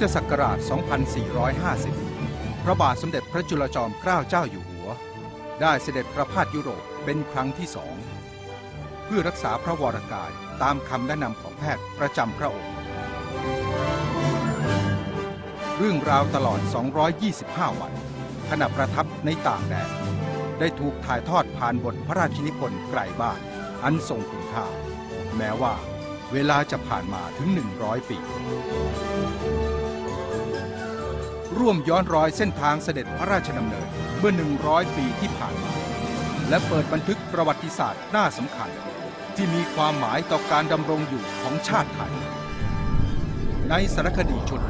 พุทธศักราช 2450 พระบาทสมเด็จพระจุลจอมเกล้าเจ้าอยู่หัว ได้เสด็จประพาสยุโรปเป็นครั้งที่สองเพื่อรักษาพระวรกายตามคำแนะนำของแพทย์ประจำพระองค์ เรื่องราวตลอด 225 วันขณะประทับในต่างแดนได้ถูกถ่ายทอดผ่านบทพระราชนิพนธ์ไกลบ้านอันทรงคุณค่า แม้ว่าเวลาจะผ่านมาถึง 100 ปี ร่วมย้อนรอยเส้นทางเสด็จพระราชดำเนินเมื่อ 100 ปีที่ผ่านมา และเปิดบันทึกประวัติศาสตร์หน้าสำคัญ ที่มีความหมายต่อการดำรงอยู่ของชาติไทย ในสารคดีชุด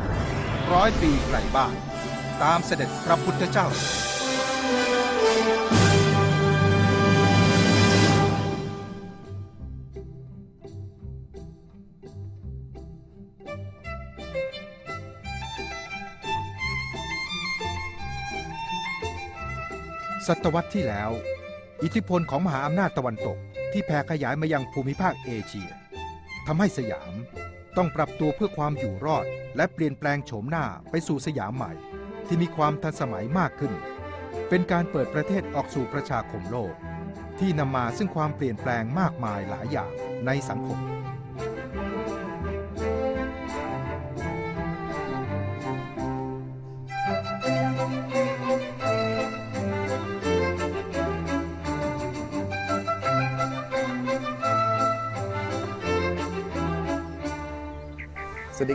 ร้อยปีไกลบ้าน ตามเสด็จพระพุทธเจ้า ศตวรรษที่แล้ว อิทธิพลของมหาอำนาจตะวันตกที่แผ่ขยายมายังภูมิภาคเอเชียทำให้สยามต้องปรับตัวเพื่อความอยู่รอด และเปลี่ยนแปลงโฉมหน้าไปสู่สยามใหม่ ที่มีความทันสมัยมากขึ้น เป็นการเปิดประเทศออกสู่ประชาคมโลก ที่นำมาซึ่งความเปลี่ยนแปลงมากมายหลายอย่างในสังคม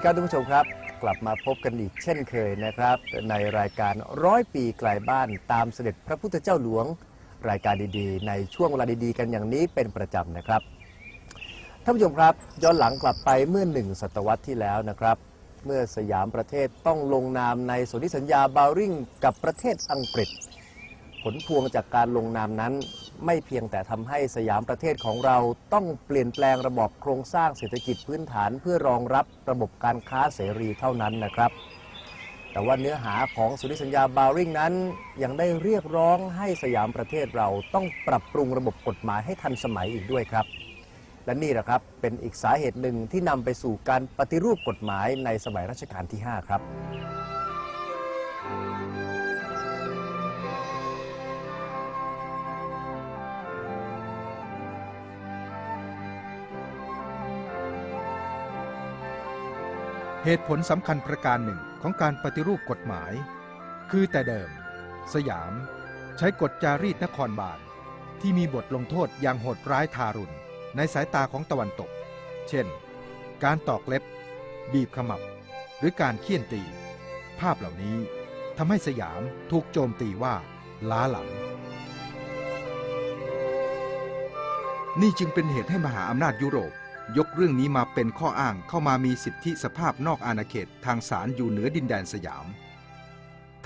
ครับท่านผู้ชมครับ กลับมาพบกันอีกเช่นเคยนะครับ ในรายการร้อยปีไกลบ้านตามเสด็จพระพุทธเจ้าหลวง รายการดีๆ ในช่วงเวลาดีๆ กันอย่างนี้เป็นประจำนะครับท่านผู้ชมครับย้อนหลังกลับไปเมื่อหนึ่งศตวรรษที่แล้วนะครับ เมื่อสยามประเทศต้องลงนามในสนธิสัญญาบาวริงกับประเทศอังกฤษ ผลพวงจากการลงนามนั้น ไม่เพียงแต่ทำให้สยามประเทศของเราต้องเปลี่ยนแปลงระบบโครงสร้างเศรษฐกิจพื้นฐานเพื่อรองรับระบบการค้าเสรีเท่านั้นนะครับ แต่ว่าเนื้อหาของสนธิสัญญาบาวริงนั้น ยังได้เรียกร้องให้สยามประเทศเราต้องปรับปรุงระบบกฎหมายให้ทันสมัยอีกด้วยครับ และนี่แหละครับเป็นอีกสาเหตุหนึ่งที่นำไปสู่การปฏิรูปกฎหมายในสมัยรัชกาลที่ 5 ครับ เหตุผลสำคัญประการหนึ่งของการปฏิรูปกฎหมาย คือแต่เดิม สยาม ใช้กฎจารีตนครบาล ที่มีบทลงโทษอย่างโหดร้ายทารุณ ในสายตาของตะวันตก เช่น การตอกเล็บ บีบขมับ หรือการเคี่ยนตี ภาพเหล่านี้ทำให้สยามถูกโจมตีว่า ล้าหลัง นี่จึงเป็นเหตุให้มหาอำนาจยุโรป ยกเรื่องนี้มาเป็นข้ออ้างเข้ามามีสิทธิสภาพนอกอาณาเขตทางศาลอยู่เหนือดินแดนสยาม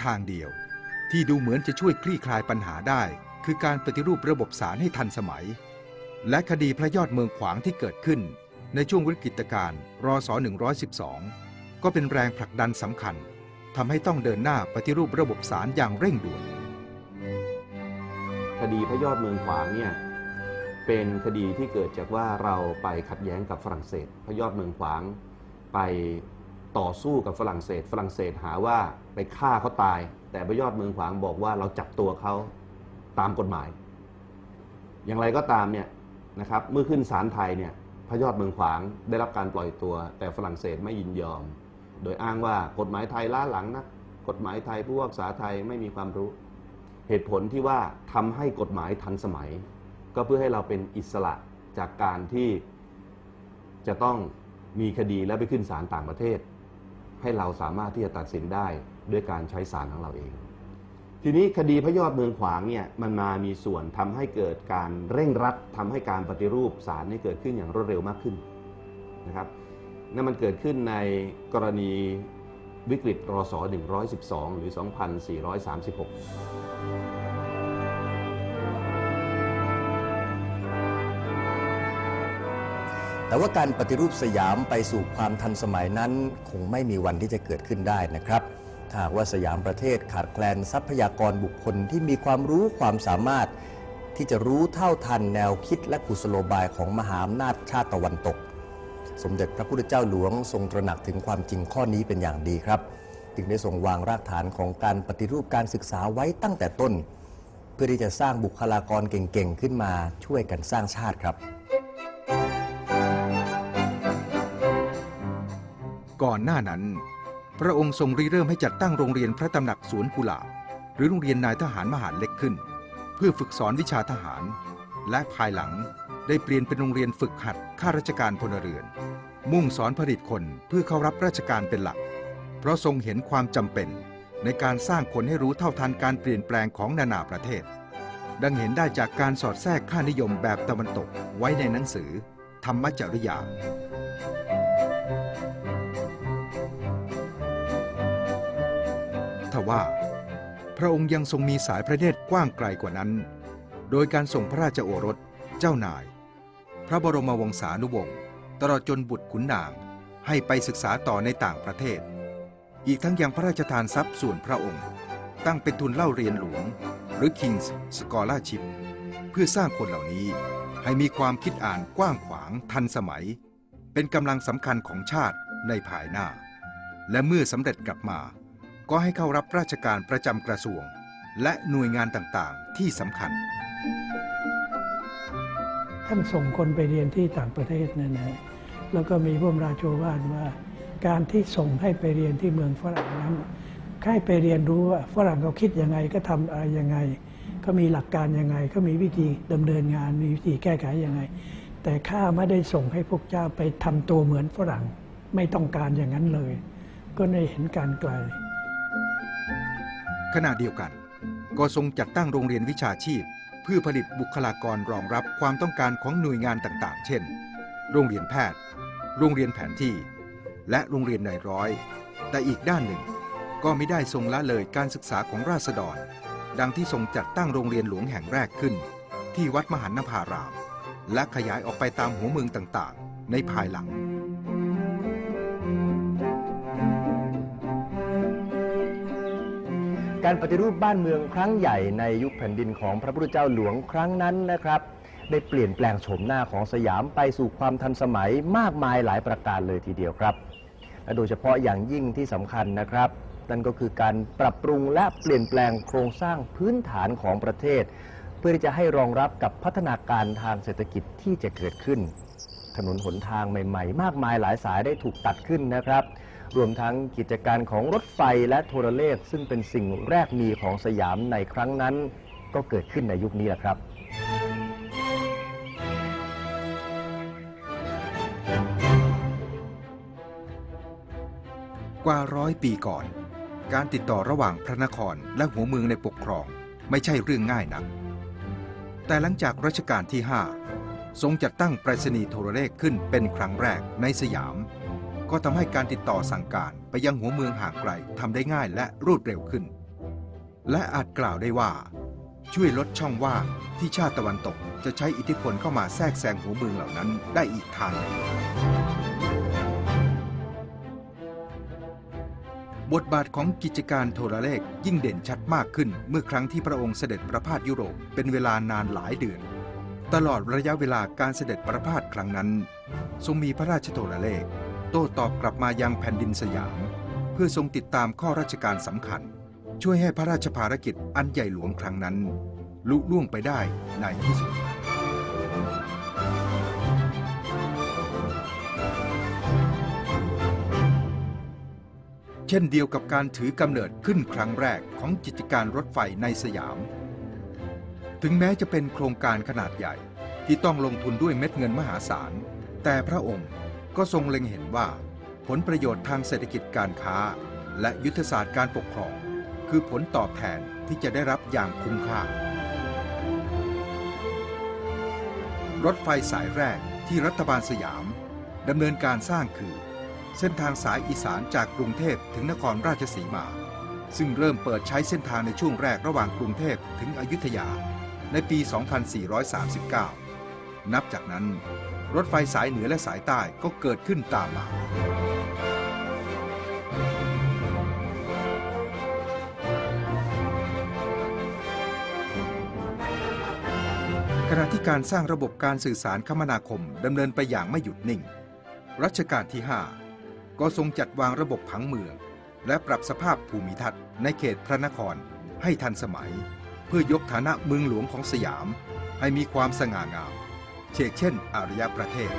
ทางเดียวที่ดูเหมือนจะช่วยคลี่คลายปัญหาได้ คือการปฏิรูประบบศาลให้ทันสมัย และคดีพระยอดเมืองขวางที่เกิดขึ้น ในช่วงวิกฤตการณ์รศ112 ก็เป็นแรงผลักดันสำคัญทำให้ต้องเดินหน้าปฏิรูประบบศาลอย่างเร่งด่วนคดีพระยอดเมืองขวางเนี่ย เป็นคดีที่เกิดจากว่าเราไปขัดแย้งกับฝรั่งเศสพระยอดเมืองขวางไปต่อสู้กับฝรั่งเศส ฝรั่งเศสหาว่าไปฆ่าเขาตาย แต่พระยอดเมืองขวางบอกว่าเราจับตัวเขาตามกฎหมาย อย่างไรก็ตามเนี่ยนะครับเมื่อขึ้นศาลไทยเนี่ยพระยอดเมืองขวางได้รับการปล่อยตัว แต่ฝรั่งเศสไม่ยินยอม โดยอ้างว่ากฎหมายไทยล้าหลังนะกฎหมายไทยผู้พิพากษาไทยไม่มีความรู้ เหตุผลที่ว่าทำให้กฎหมายทันสมัย ก็เพื่อให้เราเป็นอิสระจากการที่จะต้องมีคดีแล้วไปขึ้นศาลต่างประเทศ ให้เราสามารถที่จะตัดสินได้ด้วยการใช้ศาลของเราเอง ทีนี้คดีพระยอดเมืองขวางเนี่ยมันมามีส่วนทำให้เกิดการเร่งรัดทำให้การปฏิรูปศาลนี่เกิดขึ้นอย่างรวดเร็วมากขึ้นนะครับนั่นมันเกิดขึ้นในกรณีวิกฤตรศ112 หรือ 2436 แต่ว่าการปฏิรูปสยามไปสู่ความทันสมัยนั้น คงไม่มีวันที่จะเกิดขึ้นได้นะครับถ้าหากว่าสยามประเทศขาดแคลนทรัพยากรบุคคลที่มีความรู้ความสามารถ ที่จะรู้เท่าทันแนวคิดและกุศโลบายของมหาอำนาจชาติตะวันตก สมเด็จพระพุทธเจ้าหลวงทรงตระหนักถึงความจริงข้อนี้เป็นอย่างดีครับ จึงได้ทรงวางรากฐานของการปฏิรูปการศึกษาไว้ตั้งแต่ต้น เพื่อที่จะสร้างบุคลากรเก่งๆขึ้นมาช่วยกันสร้างชาติครับ ก่อนหน้านั้น พระองค์ทรงริเริ่มให้จัดตั้งโรงเรียนพระตำหนักสวนกุหลาบหรือโรงเรียนนายทหารมหาเล็กขึ้น เพื่อฝึกสอนวิชาทหาร และภายหลังได้เปลี่ยนเป็นโรงเรียนฝึกหัดข้าราชการพลเรือน มุ่งสอนผลิตคนเพื่อเข้ารับราชการเป็นหลัก เพราะทรงเห็นความจำเป็นในการสร้างคนให้รู้เท่าทันการเปลี่ยนแปลงของนานาประเทศ ดังเห็นได้จากการสอดแทรกค่านิยมแบบตะวันตกไว้ในหนังสือ ธรรมจริยา ว่า พระองค์ยังทรงมีสายพระเนตรกว้างไกลกว่านั้น โดยการส่งพระราชโอรสเจ้านาย พระบรมวงศานุวงศ์ตลอดจนบุตรขุนนางให้ไปศึกษาต่อในต่างประเทศ อีกทั้งยังพระราชทานทรัพย์ส่วนพระองค์ ตั้งเป็นทุนเล่าเรียนหลวง หรือ King's Scholarship เพื่อสร้างคนเหล่านี้ให้มีความคิดอ่านกว้างขวางทันสมัย เป็นกำลังสำคัญของชาติในภายหน้า และเมื่อสำเร็จกลับมา ก็ให้เข้ารับราชการประจำกระทรวง และหน่วยงานต่างๆ ที่สำคัญ ท่านส่งคนไปเรียนที่ต่างประเทศนั่นนะแล้วก็มีพระบรมราโชวาทว่า การที่ส่งให้ไปเรียนที่เมืองฝรั่งนั้นให้ไปเรียนรู้ว่าฝรั่งเขาคิดยังไงก็ทำอะไรยังไงเขามีหลักการยังไงเขามีวิธีดำเนินงาน มีวิธีแก้ไขยังไง แต่ข้าไม่ได้ส่งให้พวกเจ้าไปทำตัวเหมือนฝรั่ง ไม่ต้องการอย่างนั้นเลย ก็ได้เห็นการไกล ขณะเดียวกัน ก็ทรงจัดตั้งโรงเรียนวิชาชีพ เพื่อผลิตบุคลากรรองรับความต้องการของหน่วยงานต่างๆ เช่น โรงเรียนแพทย์ โรงเรียนแผนที่ และโรงเรียนนายร้อย แต่อีกด้านหนึ่ง ก็ไม่ได้ทรงละเลยการศึกษาของราษฎร ดังที่ทรงจัดตั้งโรงเรียนหลวงแห่งแรกขึ้น ที่วัดมหันนภาราม และขยายออกไปตามหัวเมืองต่างๆ ในภายหลัง การปฏิรูปบ้านเมืองครั้งใหญ่ในยุคแผ่นดินของพระพุทธเจ้าหลวงครั้งนั้นนะครับ ได้เปลี่ยนแปลงโฉมหน้าของสยามไปสู่ความทันสมัยมากมายหลายประการเลยทีเดียวครับ และโดยเฉพาะอย่างยิ่งที่สำคัญนะครับ นั่นก็คือการปรับปรุงและเปลี่ยนแปลงโครงสร้างพื้นฐานของประเทศ เพื่อที่จะให้รองรับกับพัฒนาการทางเศรษฐกิจที่จะเกิดขึ้น ถนนหนทางใหม่ ๆ มากมายหลายสายได้ถูกตัดขึ้นนะครับ รวมทั้งกิจการของรถไฟและโทรเลข ซึ่งเป็นสิ่งแรกมีของสยามในครั้งนั้น ก็เกิดขึ้นในยุคนี้แหละครับกว่าร้อยปีก่อน การติดต่อระหว่างพระนครและหัวเมืองในปกครองไม่ใช่เรื่องง่ายนัก แต่หลังจากรัชกาลที่ 5 ทรงจัดตั้งไปรษณีย์โทรเลขขึ้นเป็นครั้งแรกในสยาม ก็ทำให้การติดต่อสั่งการไปยังหัวเมืองห่างไกลทำได้ง่ายและรวดเร็วขึ้น และอาจกล่าวได้ว่า ช่วยลดช่องว่างที่ชาติตะวันตกจะใช้อิทธิพลเข้ามาแทรกแซงหัวเมืองเหล่านั้นได้อีกทางหนึ่งบทบาทของกิจการโทรเลขยิ่งเด่นชัดมากขึ้นเมื่อครั้งที่พระองค์เสด็จประพาสยุโรปเป็นเวลานานหลายเดือน ตลอดระยะเวลาการเสด็จประพาสครั้งนั้น ทรงมีพระราชโทรเลข โต้ตอบกลับมายังแผ่นดินสยาม เพื่อทรงติดตามข้อราชการสำคัญ ช่วยให้พระราชภารกิจอันใหญ่หลวงครั้งนั้น ลุล่วงไปได้ในที่สุดเช่นเดียวกับการถือกำเนิดขึ้นครั้งแรกของกิจการรถไฟในสยาม ถึงแม้จะเป็นโครงการขนาดใหญ่ที่ต้องลงทุนด้วยเม็ดเงินมหาศาล แต่พระองค์ ก็ทรงเล็งเห็นว่า ผลประโยชน์ทางเศรษฐกิจการค้า และยุทธศาสตร์การปกครอง คือผลตอบแทนที่จะได้รับอย่างคุ้มค่า รถไฟสายแรกที่รัฐบาลสยามดำเนินการสร้างคือ เส้นทางสายอีสานจากกรุงเทพถึงนครราชสีมา ซึ่งเริ่มเปิดใช้เส้นทางในช่วงแรกระหว่างกรุงเทพถึงอยุธยาในปี 2439 นับจากนั้น รถไฟสายเหนือและสายใต้ก็เกิดขึ้นตามมา ขณะที่การสร้างระบบการสื่อสารคมนาคมดำเนินไปอย่างไม่หยุดนิ่ง รัชกาลที่ 5 ก็ทรงจัดวางระบบผังเมือง และปรับสภาพภูมิทัศน์ในเขตพระนครให้ทันสมัย เพื่อยกฐานะเมืองหลวงของสยาม ให้มีความสง่างาม เชกเช่นอารยประเทศ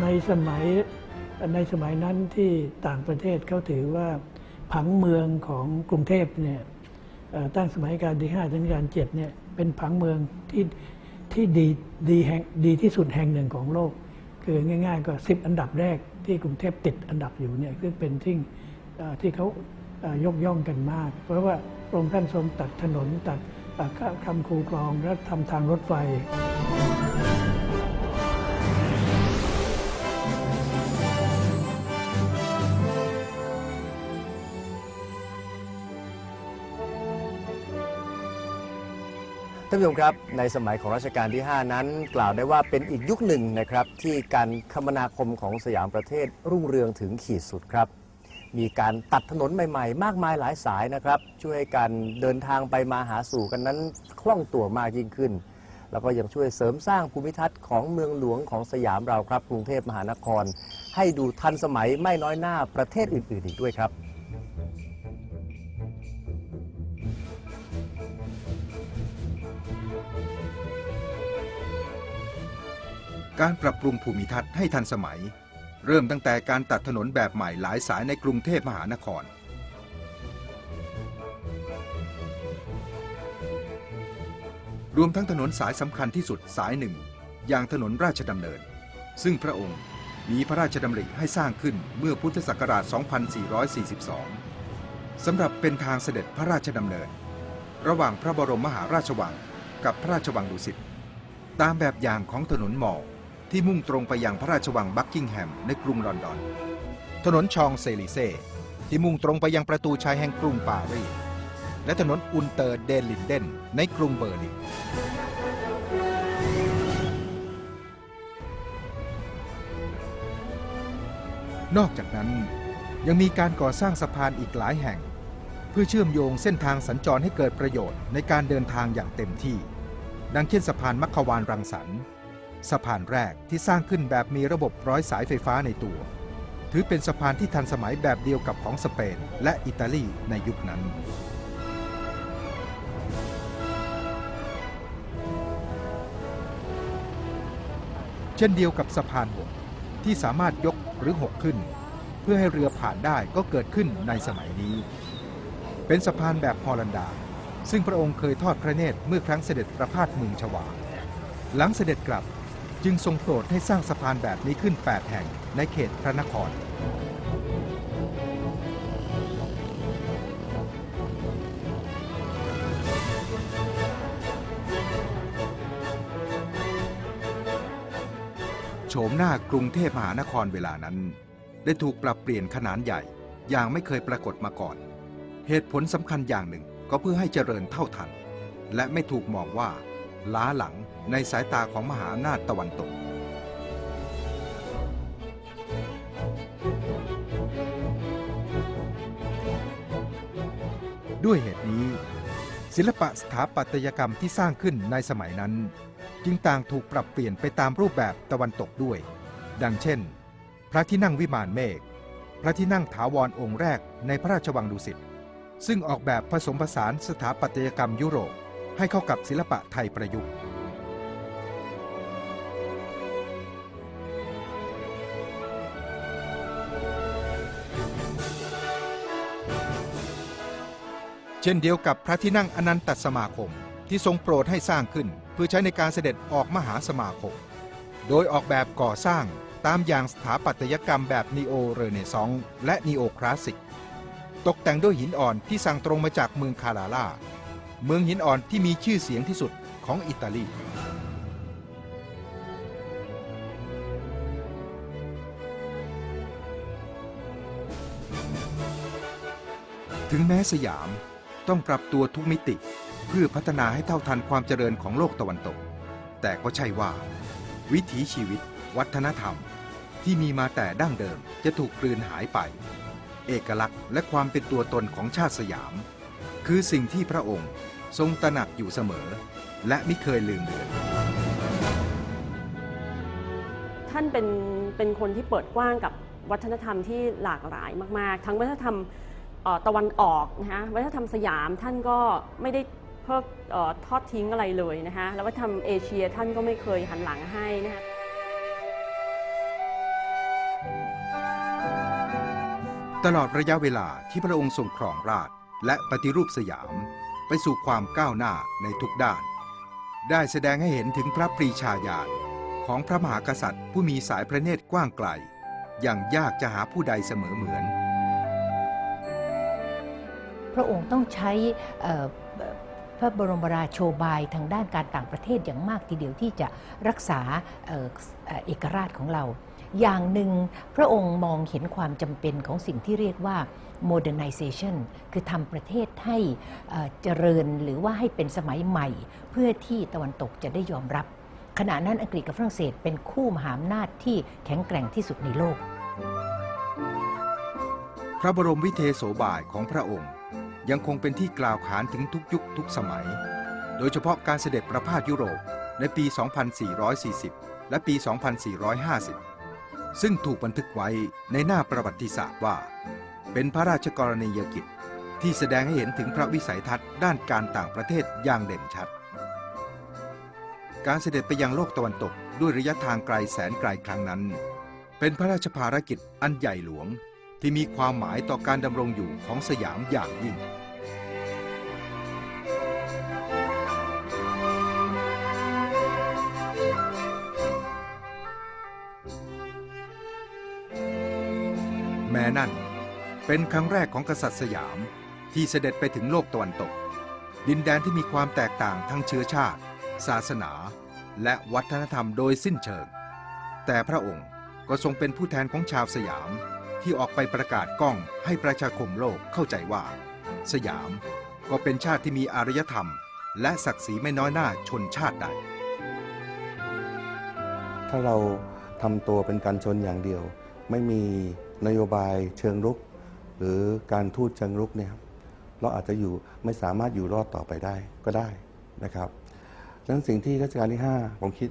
ในสมัยในสมัยนั้นที่ต่างประเทศเขาถือว่าผังเมืองของกรุงเทพเนี่ยตั้งสมัยการที่5ถึงการ7เนี่ยเป็นผังเมืองที่ที่ดีดีแห่งดีที่สุดแห่งหนึ่งของโลก คือง่าย ๆ ก็ 10 อันดับแรกที่กรุงเทพติดอันดับอยู่เนี่ยซึ่งเป็นที่ที่เขายกย่องกันมาก เพราะว่าพระองค์ท่านทรงตัดถนนตัดตัดคำคูคลองและทำทางรถไฟานผู้ชมครับในสมัยของรัชกาลที่ 5 นั้น กล่าวได้ว่าเป็นอีกยุคหนึ่งนะครับที่การคมนาคมของสยามประเทศรุ่งเรืองถึงขีดสุดครับ มีการตัดถนนใหม่ๆ มากมายหลายสายนะครับ ช่วยการเดินทางไปมาหาสู่กันนั้นคล่องตัวมากยิ่งขึ้น แล้วก็ยังช่วยเสริมสร้างภูมิทัศน์ของเมืองหลวงของสยามเราครับกรุงเทพมหานคร ให้ดูทันสมัยไม่น้อยหน้าประเทศอื่นๆอีกด้วยครับ การปรับปรุงภูมิทัศน์ให้ทันสมัย เริ่มตั้งแต่การตัดถนนแบบใหม่หลายสายในกรุงเทพมหานคร รวมทั้งถนนสายสำคัญที่สุดสายหนึ่ง อย่างถนนราชดำเนิน ซึ่งพระองค์มีพระราชดำริให้สร้างขึ้นเมื่อพุทธศักราช 2442 สำหรับเป็นทางเสด็จพระราชดำเนิน ระหว่างพระบรมมหาราชวังกับพระราชวังดุสิตตามแบบอย่างของถนนหมอล ที่มุ่งตรงไปยังพระราชวังบักกิงแฮมในกรุงลอนดอน ถนนชองเซลิเซที่มุ่งตรงไปยังประตูชัยแห่งกรุงปารีส และถนนอุนเตอร์เดนลินเดนในกรุงเบอร์ลิน นอกจากนั้นยังมีการก่อสร้างสะพานอีกหลายแห่ง เพื่อเชื่อมโยงเส้นทางสัญจรให้เกิดประโยชน์ในการเดินทางอย่างเต็มที่ ดังเช่นสะพานมัคควานรังสรรค์ สะพานแรกที่สร้างขึ้นแบบมีระบบร้อยสายไฟฟ้าในตัว ถือเป็นสะพานที่ทันสมัยแบบเดียวกับของสเปนและอิตาลีในยุคนั้น เช่นเดียวกับสะพานหกที่สามารถยกหรือหกขึ้น เพื่อให้เรือผ่านได้ก็เกิดขึ้นในสมัยนี้ เป็นสะพานแบบฮอลันดา ซึ่งพระองค์เคยทอดพระเนตรเมื่อครั้งเสด็จประพาสเมืองชวาหลังเสด็จกลับ จึงทรงโปรดให้สร้างสะพานแบบนี้ขึ้น 8 แห่งในเขตพระนคร โฉมหน้ากรุงเทพมหานครเวลานั้น ได้ถูกปรับเปลี่ยนขนาดใหญ่ อย่างไม่เคยปรากฏมาก่อน เหตุผลสำคัญอย่างหนึ่งก็เพื่อให้เจริญเท่าทัน และไม่ถูกมองว่า ล้าหลัง ในสายตาของมหาอำนาจตะวันตก ด้วยเหตุนี้ ศิลปะสถาปัตยกรรมที่สร้างขึ้นในสมัยนั้น จึงต่างถูกปรับเปลี่ยนไปตามรูปแบบตะวันตกด้วย ดังเช่น พระที่นั่งวิมานเมฆพระที่นั่งถาวรองค์แรกในพระราชวังดุสิตซึ่งออกแบบผสมผสานสถาปัตยกรรมยุโรปให้เข้ากับศิลปะไทยประยุกต์ เช่นเดียวกับพระที่นั่งอนันตสมาคมที่ทรงโปรดให้สร้างขึ้น เพื่อใช้ในการเสด็จออกมหาสมาคม โดยออกแบบก่อสร้างตามอย่างสถาปัตยกรรมแบบนีโอเรเนซองส์และนีโอคลาสสิก ตกแต่งด้วยหินอ่อนที่สั่งตรงมาจากเมืองคาราลาเมืองหินอ่อนที่มีชื่อเสียงที่สุดของอิตาลี ถึงแม้สยาม ต้องปรับตัวทุกมิติ เพื่อพัฒนาให้เท่าทันความเจริญของโลกตะวันตก แต่ก็ใช่ว่า วิถีชีวิต วัฒนธรรม ที่มีมาแต่ดั้งเดิมจะถูกกลืนหายไป เอกลักษณ์และความเป็นตัวตนของชาติสยาม คือสิ่งที่พระองค์ทรงตระหนักอยู่เสมอ และไม่เคยลืมเลือนท่านเป็นเป็นคนที่เปิดกว้างกับวัฒนธรรมที่หลากหลายมาก ๆ ทั้งวัฒนธรรม ตะวันออกนะคะวัฒนธรรมสยามท่านก็ไม่ได้เพิกเอ่อทอดทิ้งอะไรเลยนะคะแล้ววัฒนธรรมเอเชียท่านก็ไม่เคยหันหลังให้นะคะตลอดระยะเวลาที่พระองค์ทรงครองราชและปฏิรูปสยาม ไปสู่ความก้าวหน้าในทุกด้าน ได้แสดงให้เห็นถึงพระปรีชาญาณของพระมหากษัตริย์ผู้มีสายพระเนตรกว้างไกล อย่างยากจะหาผู้ใดเสมอเหมือน พระองค์ต้องใช้พระบรมราโชบายทางด้านการต่างประเทศอย่างมากทีเดียวที่จะรักษาเอเอกราชของเรา อย่างหนึ่งพระองค์มองเห็นความจำเป็นของสิ่งที่เรียกว่า modernization คือทำประเทศให้เอ่อเจริญหรือว่าให้เป็นสมัยใหม่ เพื่อที่ตะวันตกจะได้ยอมรับ ขณะนั้นอังกฤษกับฝรั่งเศสเป็นคู่มหาอำนาจที่แข็งแกร่งที่สุดในโลก พระบรมวิเทโสบายของพระองค์ ยังคงเป็นที่กล่าวขานถึงทุกยุคทุกสมัย โดยเฉพาะการเสด็จประพาสยุโรปในปี 2440 และปี 2450 ซึ่งถูกบันทึกไว้ในหน้าประวัติศาสตร์ว่า เป็นพระราชกรณียกิจ ที่แสดงให้เห็นถึงพระวิสัยทัศน์ด้านการต่างประเทศอย่างเด่นชัด การเสด็จไปยังโลกตะวันตกด้วยระยะทางไกลแสนไกลครั้งนั้น เป็นพระราชภารกิจอันใหญ่หลวง ที่มีความหมายต่อการดำรงอยู่ของสยามอย่างยิ่งแม้นั่นเป็นครั้งแรกของกษัตริย์สยามที่เสด็จไปถึงโลกตะวันตก ดินแดนที่มีความแตกต่างทั้งเชื้อชาติ ศาสนา และวัฒนธรรมโดยสิ้นเชิง แต่พระองค์ก็ทรงเป็นผู้แทนของชาวสยาม ที่ออกไปประกาศกล้องให้ประชาคมโลกเข้าใจว่า สยามก็เป็นชาติที่มีอารยธรรม และศักดิ์ศรีไม่น้อยหน้าชนชาติใด ถ้าเราทำตัวเป็นการชนอย่างเดียว ไม่มีนโยบายเชิงรุก หรือการทูตเชิงรุกเนี่ยเราอาจจะอยู่ไม่สามารถอยู่รอดต่อไปได้ก็ได้นะครับดังนั้นสิ่งที่รัชกาลที่ 5 ผมคิด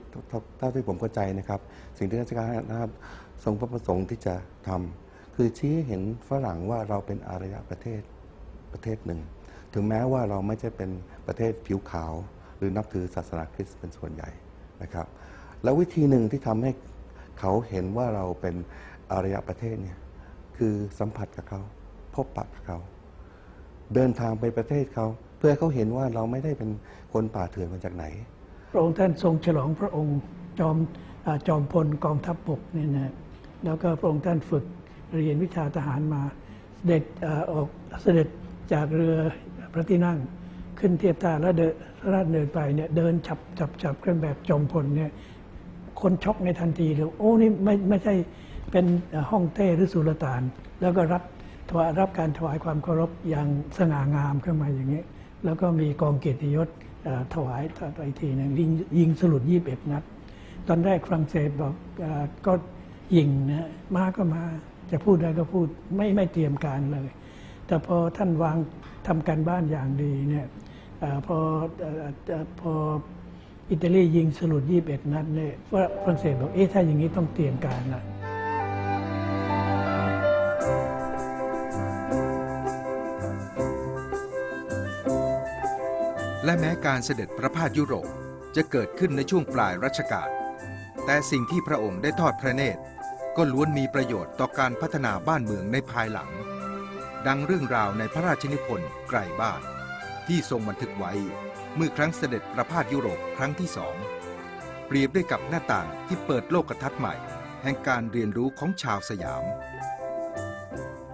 เท่าที่ผมเข้าใจนะครับ สิ่งที่รัชกาลที่ห้าทรงพระประสงค์ที่จะทำ คือชี้เห็นฝรั่งว่าเราเป็นอารยประเทศประเทศหนึ่ง ถึงแม้ว่าเราไม่ใช่เป็นประเทศผิวขาว หรือนับถือศาสนาคริสต์เป็นส่วนใหญ่นะครับ แล้ววิธีหนึ่งที่ทำให้เขาเห็นว่าเราเป็นอารยประเทศเนี่ยคือสัมผัสกับเขา พบปะกับเขา เดินทางไปประเทศเขาเพื่อเขาเห็นว่าเราไม่ได้เป็นคนป่าเถื่อนมาจากไหน พระองค์ท่านทรงฉลองพระองค์จอมอจอมพลกองทัพบกเนี่ยนะแล้วก็พระองค์ท่านฝึก เรียนวิชาทหารมาเสด็จอออกเสด็จจากเรือพระที่นั่งขึ้นเทียบท่าแล้วเดินราดเดินไปเนี่ยเดินฉับฉับฉับเครื่องแบบจอมพลเนี่ยคนช็อกในทันทีเลยโอ้นี่ไม่ไม่ใช่เป็นห้องเต้หรือสุลต่าน แล้วก็รับถวายรับการถวายความเคารพอย่างสง่างามขึ้นมาอย่างนี้ แล้วก็มีกองเกียรติยศถวายต่อไปทีนึงยิงยิงสลุดยี่บเอ็ดนัด ตอนแรกฝรั่งเศสบอกอก็ยิงนะมาก็มา จะพูดอะไรก็พูดไม่ไม่เตรียมการเลย แต่พอท่านวางทำการบ้านอย่างดีเนี่ยอพอพออิตาลียิงสลุดยี่บเอ็ดนัดเนี่ยฝรั่งเศสบอกเอ๊ะถ้าอย่างนี้ต้องเตรียมการละและแม้การเสด็จประพาสยุโรปจะเกิดขึ้นในช่วงปลายรัชกาล แต่สิ่งที่พระองค์ได้ทอดพระเนตร ก็ล้วนมีประโยชน์ต่อการพัฒนาบ้านเมืองในภายหลัง ดังเรื่องราวในพระราชนิพนธ์ไกลบ้าน ที่ทรงบันทึกไว้เมื่อครั้งเสด็จประพาสยุโรปครั้งที่สองเปรียบด้วยกับหน้าต่างที่เปิดโลกทัศน์ใหม่ แห่งการเรียนรู้ของชาวสยาม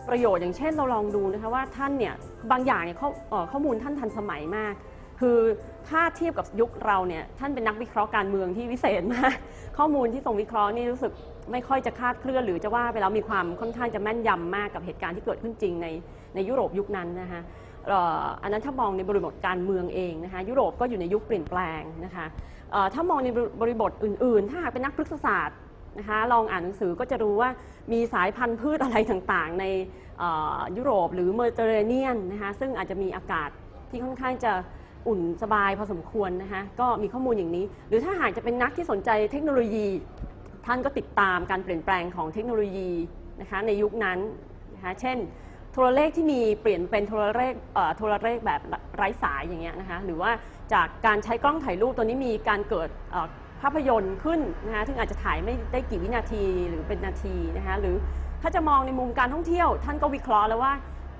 ประโยชน์อย่างเช่นเราลองดูนะคะว่าท่านเนี่ยบางอย่างเนี่ยข้อเอ่อข้อมูลท่านทันสมัยมากคือถ้าเทียบกับยุคเราเนี่ยท่านเป็นนักวิเคราะห์การเมืองที่วิเศษมากข้อมูลที่ทรงวิเคราะห์นี่รู้สึก ไม่ค่อยจะคาดเคลื่อนหรือจะว่าไปแล้วมีความค่อนข้างจะแม่นยำมากกับเหตุการณ์ที่เกิดขึ้นจริงในในยุโรปยุคนั้นนะคะอันนั้นถ้ามองในบริบทการเมืองเองนะคะยุโรปก็อยู่ในยุคเปลี่ยนแปลงนะคะถ้ามองในบริบทอื่น ๆ ถ้าหากเป็นนักพฤกษศาสตร์นะคะลองอ่านหนังสือก็จะรู้ว่ามีสายพันธุ์พืชอะไรต่างๆ ในยุโรปหรือเมดิเตอร์เรเนียนนะคะซึ่งอาจจะมีอากาศที่ค่อนข้างจะอุ่นสบายพอสมควรนะคะก็มีข้อมูลอย่างนี้ หรือถ้าหากจะเป็นนักที่สนใจเทคโนโลยี ท่านก็ติดตามการเปลี่ยนแปลงของเทคโนโลยีนะคะในยุคนั้นนะคะเช่น โทรเลขที่มีเปลี่ยนเป็นโทรเลขเอ่อโทรเลขแบบไร้สายอย่างเงี้ยนะคะหรือว่าจากการใช้กล้องถ่ายรูปตัวนี้มีการเกิดภาพยนตร์ขึ้นนะคะซึ่งอาจจะถ่ายไม่ได้กี่วินาทีหรือเป็นนาทีนะคะหรือถ้าจะมองในมุมการท่องเที่ยว ท่านก็วิเคราะห์แล้วว่า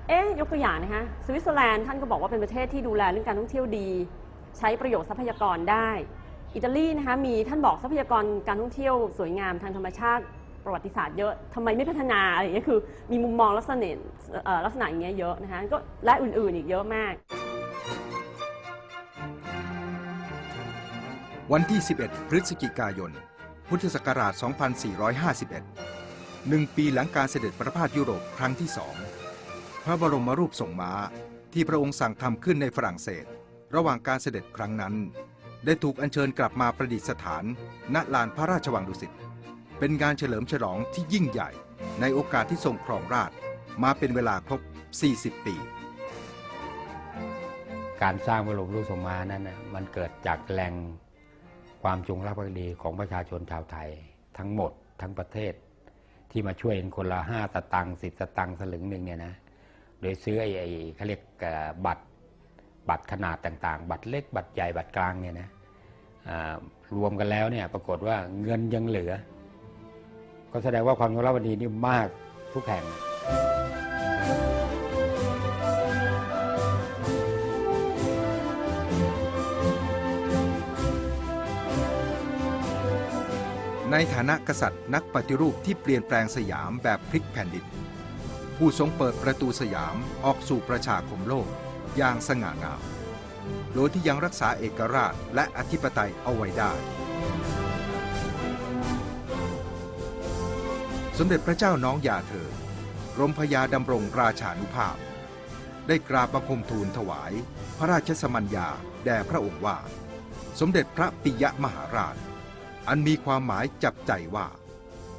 เอ๊ยกตัวอย่างนะคะสวิตเซอร์แลนด์ท่านก็บอกว่าเป็นประเทศที่ดูแลเรื่องการท่องเที่ยวดี ใช้ประโยชน์ทรัพยากรได้ อิตาลีนะคะมีท่านบอกทรัพยากรการท่องเที่ยวสวยงามทางธรรมชาติประวัติศาสตร์เยอะทำไมไม่พัฒนาอะไรอย่างเงี้ยคือมีมุมมองลักษณะเอ่อลักษณะอย่างเงี้ยเยอะนะคะก็และอื่นๆอีกเยอะมาก วันที่ 11 พฤศจิกายน พุทธศักราช 2451หนึ่งปีหลังการเสด็จประพาสยุโรปครั้งที่สองพระบรมรูปทรงม้าที่พระองค์สั่งทำขึ้นในฝรั่งเศส ระหว่างการเสด็จครั้งนั้น ได้ถูกอัญเชิญกลับมาประดิษฐาน ณลานพระราชวังดุสิต เป็นงานเฉลิมฉลองที่ยิ่งใหญ่ ในโอกาสที่ทรงครองราชมาเป็นเวลาครบ 40 ปี การสร้างพระบรมรูปทรงมานั้นนะมันเกิดจากแรงความจงรักภักดีของประชาชนชาวไทย ทั้งหมดทั้งประเทศ ที่มาช่วยกันคนละห้าตตังค์สิบตตังค์สลึงหนึ่งเนี่ยนะโดยซื้อไอ้ไอ้เขาเรียกบัตร บัตรขนาดต่างๆ บัตรเล็ก บัตรใหญ่บัตรกลางเนี่ยนะรวมกันแล้วเนี่ยปรากฏว่าเงินยังเหลือ ก็แสดงว่าความจงรักภักดีนี่มากทุกแห่งในฐานะกษัตริย์นักปฏิรูปที่เปลี่ยนแปลงสยามแบบพลิกแผ่นดิน ผู้ทรงเปิดประตูสยามออกสู่ประชาคมโลก อย่างสง่างาม โดยที่ยังรักษาเอกราชและอธิปไตยเอาไว้ได้ สมเด็จพระเจ้าน้องยาเธอรมพยาดำรงราชานุภาพ ได้กราบบังคมทูลถวาย พระราชสมัญญาแด่พระองค์ว่า สมเด็จพระปิยมหาราช อันมีความหมายจับใจว่า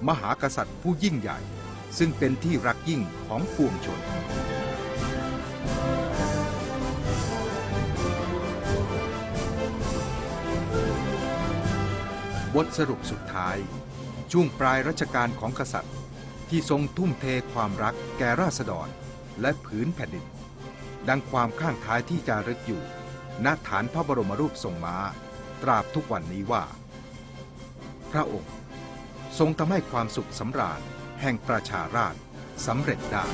มหากษัตริย์ผู้ยิ่งใหญ่ ซึ่งเป็นที่รักยิ่งของปวงชน บทสรุปสุดท้าย ช่วงปลายรัชกาลของกษัตริย์ ที่ทรงทุ่มเทความรักแก่ราษฎรและผืนแผ่นดิน ดังความข้างท้ายที่จารึกอยู่ณฐานพระบรมรูปทรงม้า ตราบทุกวันนี้ว่า พระองค์ทรงทำให้ความสุขสำราญแห่งประชาราษฎรสำเร็จได้